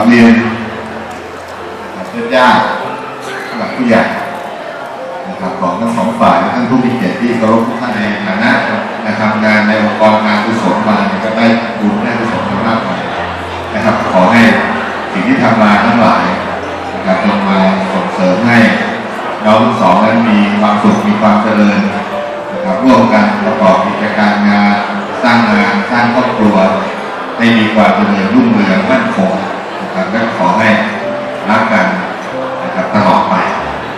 ับเรียนเพื่อนญาติผู้หลักผู้ใหญ่นะครับของทั้งสองฝ่ายและท่านผู้มีเกียรติที่เคารพทุกท่านในฐานะนะครับงานในองค์กรงานกุศลมาเนี่ยก็ได้บุญได้กุศลมามากมายนะครับ ขอให้สิ่งที่ทำมาทั้งหลายนะครับลงมาส่งเสริมให้เราทั้งสองนั้นมีความสุขมีความเจริญนะครับร่วมกันประกอบกิจการงานสร้างงานสร้างครอบครัวให้มีความเจริญรุ่งเรือง ให้รักกันนะครับตลอดไป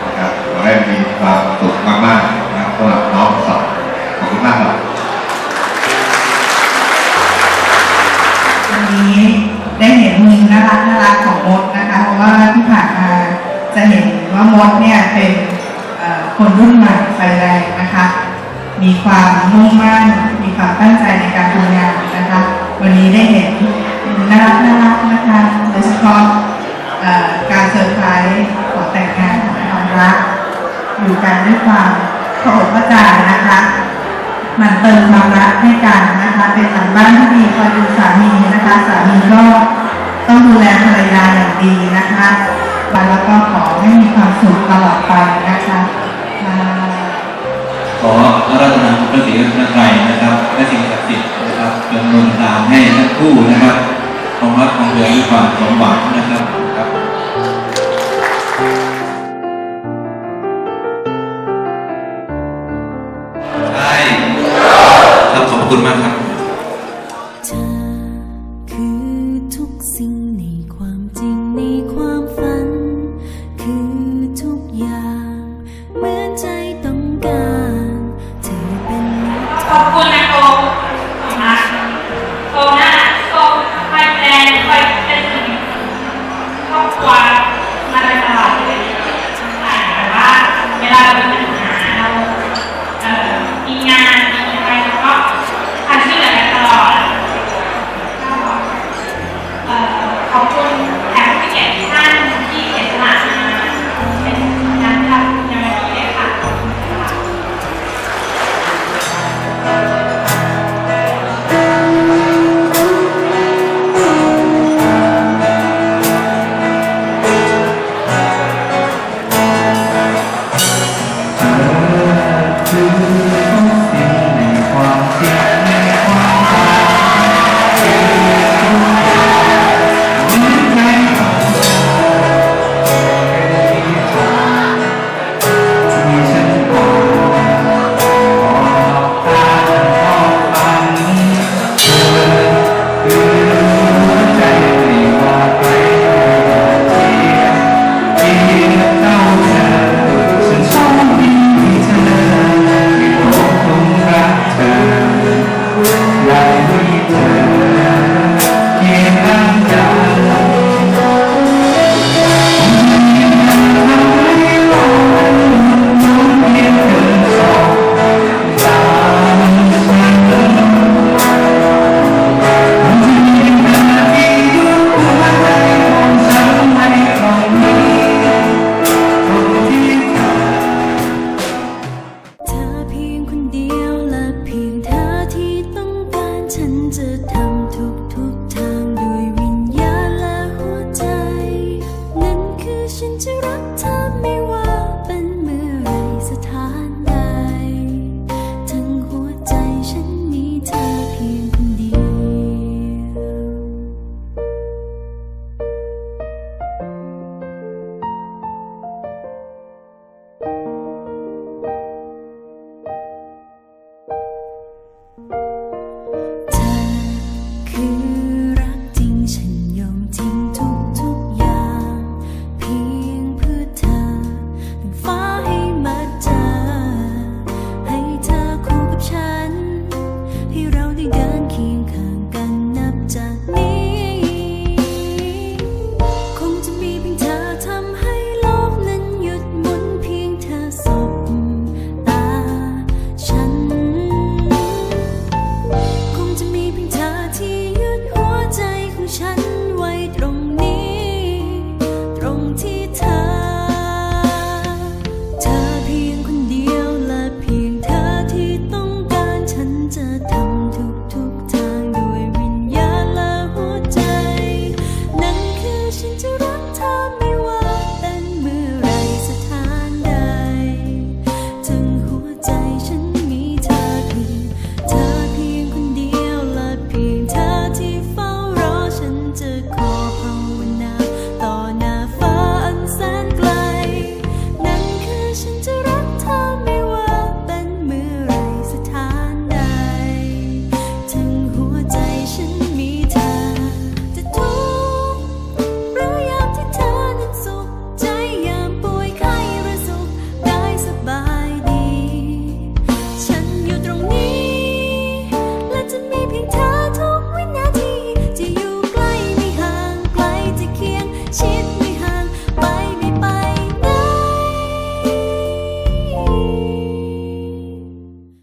นะครับขอให้มีความสุขมากๆนะครับสำหรับน้องสาวขอบคุณมากครับวันนี้ได้เห็นมุมน่ารักน่ารักของมดนะคะเพราะว่าที่ผ่านมาจะเห็นว่ามดเนี่ยเป็นคนรุ่นใหม่ไฟแรงนะคะ มีความมุ่งมั่น มีความตั้งใจในการทำงานนะคะ วันนี้ได้เห็นมุมน่ารักน่ารักนะคะโดยเฉพาะเอ่อการเซอร์ไพรส์ขอแต่งงานของความรัก อยู่กันด้วยความเข้าอกเข้าใจนะคะ มารักให้กันนะคะเป็นหลังบ้านที่ดีคอยดูสามีนะคะสามีก็ต้องดูแลภรรยาอย่างดีนะคะแล้วก็ขอให้มีความสุขตลอดไปนะคะขออาราธนาคุณพระศรีรัตนตรัยนะครับและสิ่งศักดิ์สิทธิ์นะครับจงนวนตามให้ทั้งคู่นะครับของรักของเรือด้วยความสมหวังนะครับ คุณนะโกนะโกหน้าโกคอยแปลคอยเป็นครอบครัว